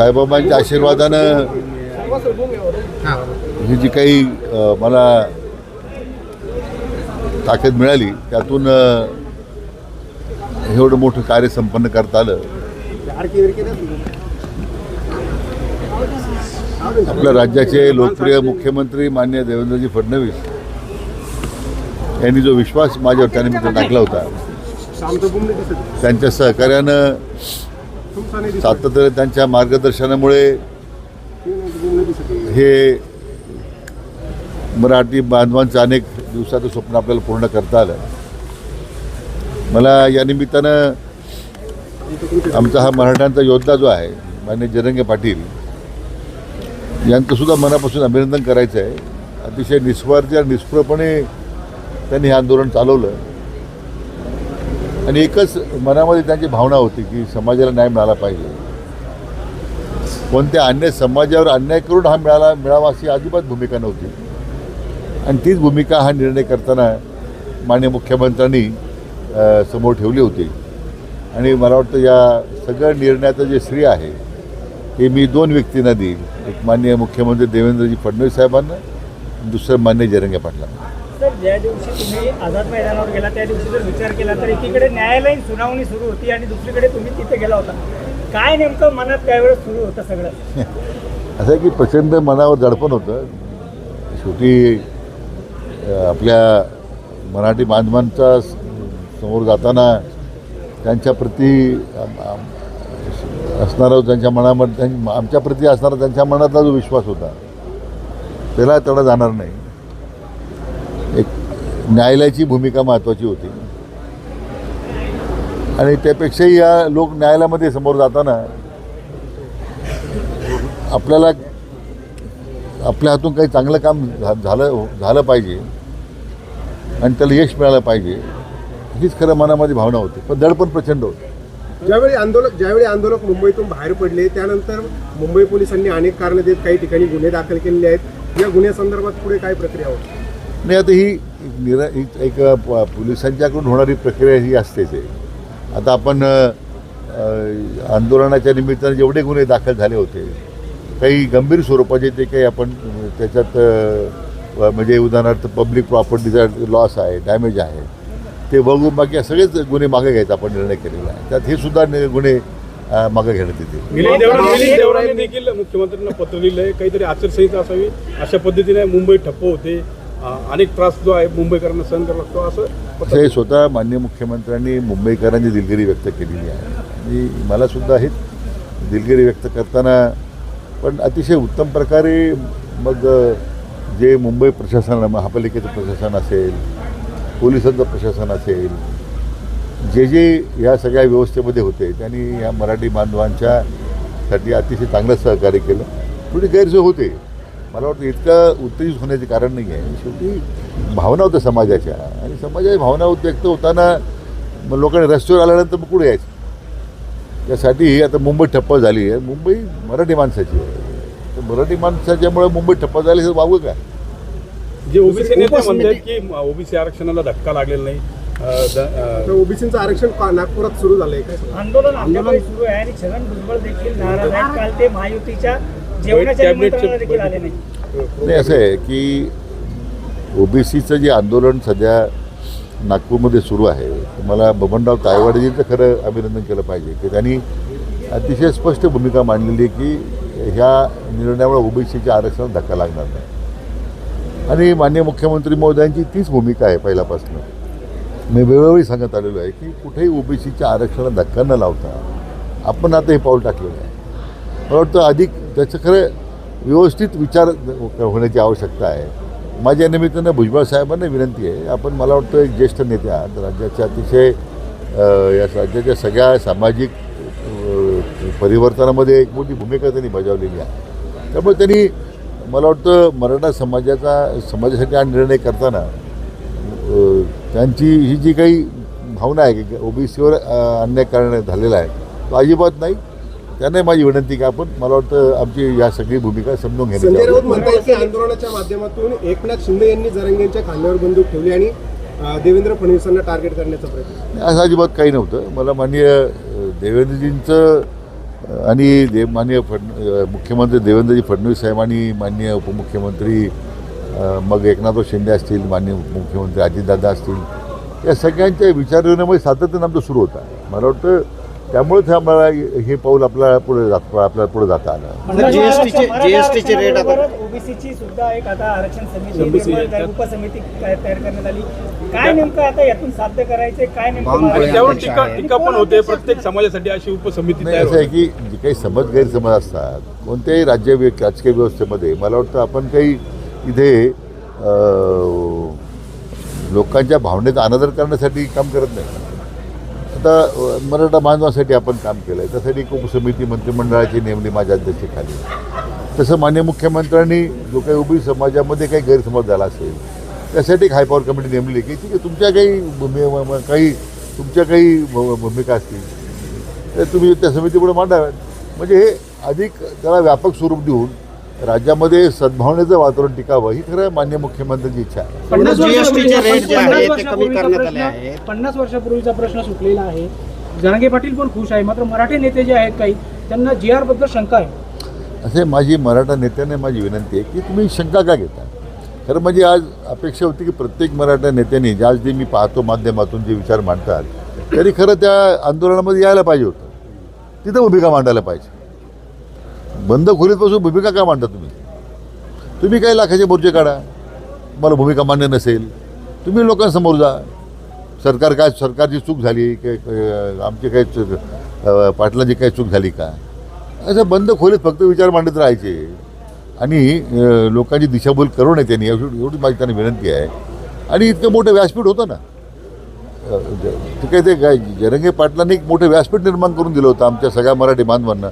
साईबाबांच्या आशीर्वादानं ही. जी काही मला ताकद मिळाली त्यातून एवढं मोठं कार्य संपन्न करता आलं. आपल्या राज्याचे लोकप्रिय मुख्यमंत्री मान्य देवेंद्रजी फडणवीस यांनी जो विश्वास माझ्यावर त्यानिमित्त टाकला होता. त्यांच्या सहकार्यानं सातत्याने त्यांच्या मार्गदर्शनामुळे हे मराठी बांधवांचं अनेक दिवसाचं स्वप्न आपल्याला पूर्ण करता आलं. मला या निमित्तानं आमचा हा मराठ्यांचा योद्धा जो आहे मान्य जरंगे पाटील यांचं सुद्धा मनापासून अभिनंदन करायचं आहे अतिशय निस्वार्थी आणि निष्प्रपणे त्यांनी हे आंदोलन चालवलं. आणि एकच मनामध्ये त्यांची भावना होती की समाजाला न्याय मिळाला पाहिजे. कोणत्या अन्य समाजावर अन्याय करून हा मिळाला मिळावा अशी अजिबात भूमिका नव्हती. आणि तीच भूमिका हा निर्णय करताना मान्य मुख्यमंत्र्यांनी समोर ठेवली होती. आणि मला वाटतं या सगळ्या निर्णयाचं जे श्रेय आहे हे मी दोन व्यक्तींना देईल एक मान्य मुख्यमंत्री देवेंद्रजी फडणवीस साहेबांना दुसरं मान्य जरंगे पाटलांना. तर ज्या दिवशी तुम्ही आझाद मैदानावर गेला त्या दिवशी जर विचार केला तर एकीकडे न्यायालयीन सुनावणी सुरू होती आणि दुसरीकडे तुम्ही तिथे गेला होता. काय नेमकं मनात त्यावेळेस सुरू होतं सगळं? असं की प्रचंड मनावर दडपण होतं. शेवटी आपल्या मराठी बांधवांचा समोर जाताना त्यांच्याप्रती आम- असणारा त्यांच्या मनामध्ये त्यां- आमच्याप्रती असणारा त्यांच्या मनातला जो विश्वास होता त्याला तेवढा जाणार नाही. एक न्यायालयाची भूमिका महत्त्वाची होती. आणि त्यापेक्षाही या लोक न्यायालयामध्ये समोर जाताना आपल्याला आपल्या हातून काही चांगलं काम झा- झालं झालं पाहिजे आणि त्याला यश मिळालं पाहिजे हीच खरं मनामध्ये भावना होती. पण दडपण प्रचंड होतं. ज्यावेळी आंदोलक ज्यावेळी आंदोलक मुंबईतून बाहेर पडले त्यानंतर मुंबई पोलिसांनी अनेक कारणं देत काही ठिकाणी गुन्हे दाखल केलेले आहेत. या गुन्ह्यासंदर्भात पुढे काय प्रक्रिया होती नाही आता ही निरा एक प- पोलिसांच्याकडून होणारी प्रक्रिया ही असतेच आहे. आता आपण आंदोलनाच्या निमित्तानं जेवढे गुन्हे दाखल झाले होते काही गंभीर स्वरूपाचे ते काही आपण त्याच्यात म्हणजे उदाहरणार्थ पब्लिक प्रॉपर्टीचा लॉस आहे डॅमेज आहे ते बघून बाकी सगळेच गुन्हे मागे घ्यायचा आपण निर्णय केलेला आहे. त्यात हे सुद्धा गुन्हे मागे घेण्यात येतील. देखील मुख्यमंत्र्यांना पत्र लिहिलंय. काहीतरी आचारसंहिता असावी. अशा पद्धतीने मुंबई ठप्प होते. अनेक त्रास जो आहे मुंबईकरांना सहन करावा लागतो असं पत्र हे स्वतः मान्य मुख्यमंत्र्यांनी मुंबईकरांची दिलगिरी व्यक्त केलेली आहे. आणि मला सुद्धा दिलगिरी व्यक्त करताना पण अतिशय उत्तम प्रकारे मग जे मुंबई प्रशासन महापालिकेचं प्रशासन असेल पोलिसांचं प्रशासन असेल जे जे या सगळ्या व्यवस्थेमध्ये होते त्यांनी या मराठी बांधवांच्या साठी अतिशय चांगलं सहकार्य केलं. थोडी गैरसोय होते. मला वाटतं इतकं उत्तेजित होण्याचे कारण नाही आहे. शेवटी भावना होत्या समाजाच्या. आणि समाजाच्या भावना व्यक्त होताना मग लोकांनी रस्त्यावर आल्यानंतर मग कुठे यायचं? त्यासाठी आता मुंबई ठप्प झाली आहे. मुंबई मराठी माणसाची आहे. तर मराठी माणसाच्यामुळे मुंबई ठप्प झाली हे वागू काय जे ओबीसी नेते म्हणतात की ओबीसी आरक्षणाला धक्का लागलेला नाही. ओबीसीचं आरक्षण का- नागपुरात सुरू झालंय? काय आंदोलन आमच्याकडे सुरू आहे आणि छगन भुजबळ देखील नाराज आहेत. काल ते महायुतीच्या नाही. नाही असं आहे की ओबीसीचं जे आंदोलन सध्या नागपूरमध्ये सुरू आहे मला बबनराव तायवाडेजींचं खरं अभिनंदन केलं पाहिजे की त्यांनी अतिशय स्पष्ट भूमिका मांडलेली आहे की ह्या निर्णयामुळे ओबीसीच्या आरक्षणाला धक्का लागणार नाही. आणि मान्य मुख्यमंत्री महोदयांची तीच भूमिका आहे पहिल्यापासून. मी वेळोवेळी सांगत आलेलो आहे की कुठेही ओबीसीच्या आरक्षणाला धक्का न लावता आपण आता हे पाऊल टाकलेलं आहे. मला वाटतं अधिक त्याचं खरं व्यवस्थित विचार होण्याची आवश्यकता आहे. माझ्या निमित्तानं भुजबळ साहेबांना विनंती आहे. आपण मला वाटतं एक ज्येष्ठ नेते आहात. राज्याच्या अतिशय या राज्याच्या सगळ्या सामाजिक परिवर्तनामध्ये एक मोठी भूमिका त्यांनी बजावलेली आहे. त्यामुळे त्यांनी मला वाटतं मराठा समाजाचा समाजासाठी हा निर्णय करताना त्यांची ही जी काही भावना आहे की ओबीसीवर अन्याय करण्यात झालेला आहे तो अजिबात नाही. त्यांना माझी विनंती की आपण मला वाटतं आमची या सगळी भूमिका समजून संजय राऊत की आंदोलनाच्या माध्यमातून एकनाथ शिंदे यांनी जरंगेंच्या खांद्यावर बंदूक ठेवली आणि देवेंद्र फडणवीसांना टार्गेट करण्याचा प्रयत्न. असं अजिबात काही नव्हतं. मला माननीय देवेंद्रजींचं आणि दे माननीय फड मुख्यमंत्री देवेंद्रजी फडणवीस साहेब आणि माननीय उपमुख्यमंत्री मग एकनाथराव शिंदे असतील माननीय मुख्यमंत्री अजितदादा असतील या सगळ्यांच्या विचारविनिमय सातत्यानं आमचं सुरू होता. मला वाटतं त्यामुळेच आम्हाला हे पाऊल आपल्याला पुढे जात आपल्याला पुढे जाता आलं. GST चे- GST चे rate आता- ओबीसीची सुद्धा एक आता आरक्षण समिती झाली, उपसमिती काय तयार करण्यात आली. काय नेमकं आता यातून साध्य करायचे काय नेमकं टीका पण होते. प्रत्येक समाजासाठी अशी उपसमिती नाही असं आहे होते. की जे काही समज गैरसमज असतात कोणत्याही राज्य राजकीय व्यवस्थेमध्ये मला वाटतं आपण काही इथे लोकांच्या भावनेचा अनादर करण्यासाठी काम करत नाही. आता मराठा बांधवासाठी आपण काम केलं आहे त्यासाठी एक उपसमिती मंत्रिमंडळाची नेमली माझ्या अध्यक्षतेखाली. तसं मान्य मुख्यमंत्र्यांनी जो काही उभी समाजामध्ये काही गैरसमज झाला असेल त्यासाठी एक हायपॉवर कमिटी नेमली की ठीक आहे तुमच्या काही भूमि- काही तुमच्या काही भूमिका असतील तर तुम्ही त्या समितीपुढे मांडाव्यात. म्हणजे हे अधिक त्याला व्यापक स्वरूप देऊन राज्यामध्ये सद्भावनेचं वातावरण टिकावं ही खरं मान्य मुख्यमंत्र्यांची इच्छा आहे. पन्नास जे आहे ते पन्नास कमी करण्यात आले वर्षापूर्वीचा आहेत. प्रश्न- पन्नास वर्षापूर्वीचा प्रश्न सुटलेला आहे. जरांगे पाटील पण खुश आहे मात्र मराठी नेते जे आहेत काही त्यांना जी आरबद्दल शंका आहे. असे माझी मराठा नेत्यांना माझी विनंती आहे की तुम्ही शंका का घेता? खरं म्हणजे आज अपेक्षा होती की प्रत्येक मराठा नेत्यांनी ज्या जे मी पाहतो माध्यमातून जे विचार मांडतात तरी खरं त्या आंदोलनामध्ये यायला पाहिजे होतं. तिथं भूमिका मांडायला पाहिजे? बंद खोलीत बसून भूमिका का मांडता तुम्ही? तुम्ही काही लाखाचे मोर्चे काढा. मला भूमिका मान्य नसेल. तुम्ही लोकांसमोर जा. सरकार काय सरकारची चूक झाली? काय काय- आमची काही चूक पाटलांची काही चूक झाली का? असं बंद खोलीत फक्त विचार मांडत राहायचे. आणि लोकांची दिशाभूल करू नये त्यांनी. एवढी एवढी माझी त्यांना विनंती आहे. आणि इतकं मोठं व्यासपीठ होतं ना. ते काय ते काय जरंगे पाटलांनी एक मोठं व्यासपीठ निर्माण करून दिलं होतं आमच्या सगळ्या मराठी बांधवांना.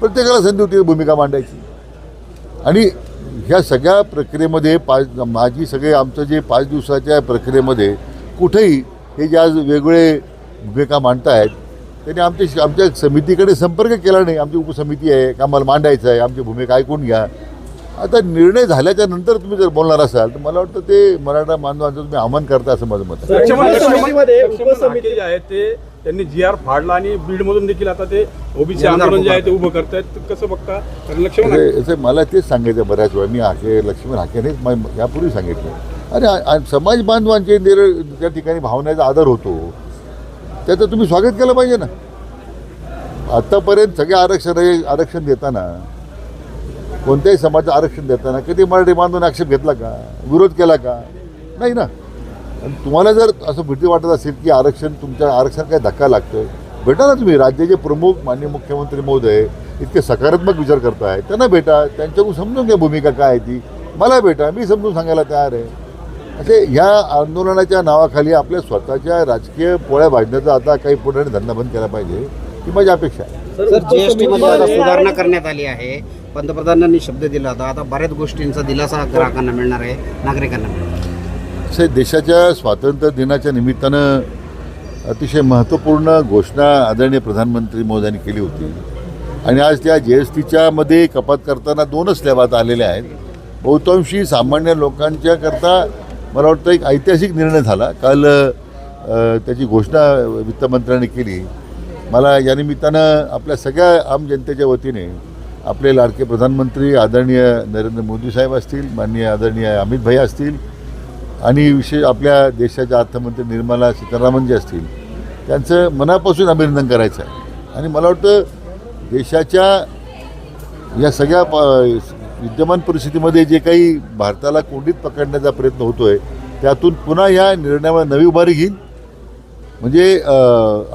प्रत्येकाला संधी होती भूमिका मांडायची. आणि ह्या सगळ्या प्रक्रियेमध्ये पाच माझी सगळे आमचं जे पाच दिवसाच्या प्रक्रियेमध्ये कुठेही हे जे आज वेगवेगळे भूमिका मांडतायत त्यांनी आमच्या आमच्या समितीकडे संपर्क केला नाही. आमची उपसमिती आहे का आम्हाला मांडायचं आहे आमची भूमिका ऐकून घ्या. आता निर्णय झाल्याच्यानंतर तुम्ही जर बोलणार असाल तर मला वाटतं ते मराठा बांधवांचं तुम्ही आव्हान करता असं माझं मत आहे. त्यांनी जी आर फाडला आणि बीडमधून देखील आता ते ओबीसी आंदोलन जे आहे ते उभं करतायत. कसं बघता? कारण लक्ष्मण मला तेच सांगायचं बऱ्याच वेळा मी हाके लक्ष्मण हाकेनेच मा- यापूर्वी सांगितलं. अरे समाज बांधवांचे निर त्या ठिकाणी भावनेचा आदर होतो त्याचं तुम्ही स्वागत केलं पाहिजे ना. आत्तापर्यंत सगळे आरक्षण आरक्षण देताना कोणत्याही समाजाचं आरक्षण देताना कधी मराठी बांधवांनी आक्षेप घेतला का? विरोध केला का? नाही ना. आणि तुम्हाला जर असं भीती वाटत असेल की आरक्षण तुमच्या आरक्षण काय धक्का लागतोय भेटा ना तुम्ही. राज्याचे प्रमुख माननीय मुख्यमंत्री महोदय इतके सकारात्मक विचार करताय त्यांना भेटा त्यांच्याकडून समजून घ्या भूमिका काय आहे ती. मला भेटा मी समजून सांगायला तयार आहे. असे ह्या आंदोलनाच्या नावाखाली आपल्या स्वतःच्या राजकीय पोळ्या भाजण्याचा आता काही पुढे धंदा बंद केला पाहिजे ही माझी अपेक्षा आहे. सर जीएसटी मध्ये आता सुधारणा करण्यात आली आहे. पंतप्रधानांनी शब्द दिला होता आता बऱ्याच गोष्टींचा दिलासा ग्राहकांना मिळणार आहे नागरिकांना मिळणार. असे देशाच्या स्वातंत्र्य दिनाच्या निमित्तानं अतिशय महत्त्वपूर्ण घोषणा आदरणीय प्रधानमंत्री मोदयांनी केली होती. आणि आज त्या जी एस टीच्या मध्ये कपात करताना दोनच लॅबात आलेल्या आहेत. बहुतांशी सामान्य लोकांच्या करता मला वाटतं एक ऐतिहासिक निर्णय झाला. काल त्याची घोषणा वित्तमंत्र्यांनी केली. मला या निमित्तानं आपल्या सगळ्या आम जनतेच्या वतीने आपले लाडके प्रधानमंत्री आदरणीय नरेंद्र मोदी साहेब असतील माननीय आदरणीय अमित भाई असतील आणि विशेष आपल्या देशाच्या अर्थमंत्री निर्मला सीतारामन जे असतील त्यांचं मनापासून अभिनंदन करायचं आहे. आणि मला वाटतं देशाच्या या सगळ्या प- विद्यमान परिस्थितीमध्ये जे काही भारताला कोंडीत पकडण्याचा प्रयत्न होतो आहे त्यातून पुन्हा या निर्णयामुळे नवी उभारी घेईन. म्हणजे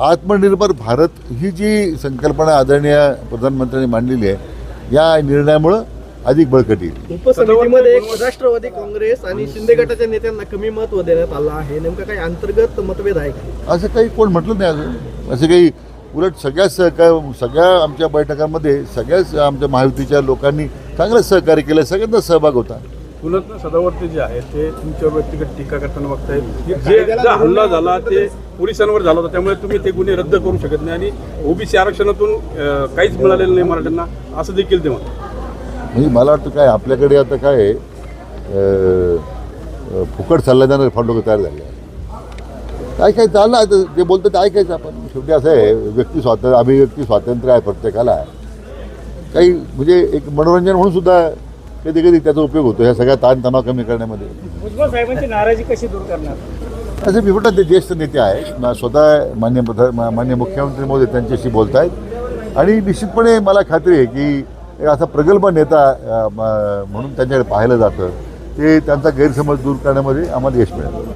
आत्मनिर्भर भारत ही जी संकल्पना आदरणीय प्रधानमंत्र्यांनी मांडलेली आहे या निर्णयामुळं अधिक बळकट. येईल उपसमितीमध्ये एक राष्ट्रवादी काँग्रेस आणि शिंदे गटाच्या नेत्यांना कमी महत्त्व देण्यात आलं आहे. नेमकं काही अंतर्गत मतभेद आहे का? असं काही कोण म्हटलं नाही अजून. असं काही उलट सगळ्याच सहकार सगळ्या आमच्या बैठकांमध्ये सगळ्याच आमच्या महायुतीच्या लोकांनी चांगलंच सहकार्य केलं सगळ्यांचा सहभाग होता. पुण्यातनं सदावर्ती जे आहे ते तुमच्यावर व्यक्तिगत टीका करताना बघतायत जे जो हल्ला झाला ते पोलिसांवर झाला होता. त्यामुळे तुम्ही ते गुन्हे रद्द करू शकत नाही आणि ओबीसी आरक्षणातून काहीच मिळालेलं नाही मराठ्यांना. असं देखील ते म्हणतात. म्हणजे मला वाटतं काय आपल्याकडे आता काय फुकट चालला जाणारे फार लोक तयार झाले काय काय चाललं आहे जे बोलतं ते ऐकायचं आपण. शेवटी असं आहे व्यक्ती स्वातंत्र्य अभिव्यक्ती स्वातंत्र्य आहे प्रत्येकाला काही म्हणजे एक मनोरंजन म्हणून सुद्धा कधी कधी त्याचा उपयोग होतो ह्या सगळ्या ताणतणाव कमी करण्यामध्ये. भुजबळ साहेबांची नाराजी कशी दूर करणार? असे मी म्हटलं ते ज्येष्ठ नेते आहेत ना स्वतः मान्य प्रधान मान्य मुख्यमंत्री मोदी त्यांच्याशी बोलत आहेत आणि निश्चितपणे मला खात्री आहे की असा प्रगल्भ नेता म- म्हणून त्यांच्याकडे पाहिलं जातं. ते त्यांचा गैरसमज दूर करण्यामध्ये आम्हाला यश मिळालं.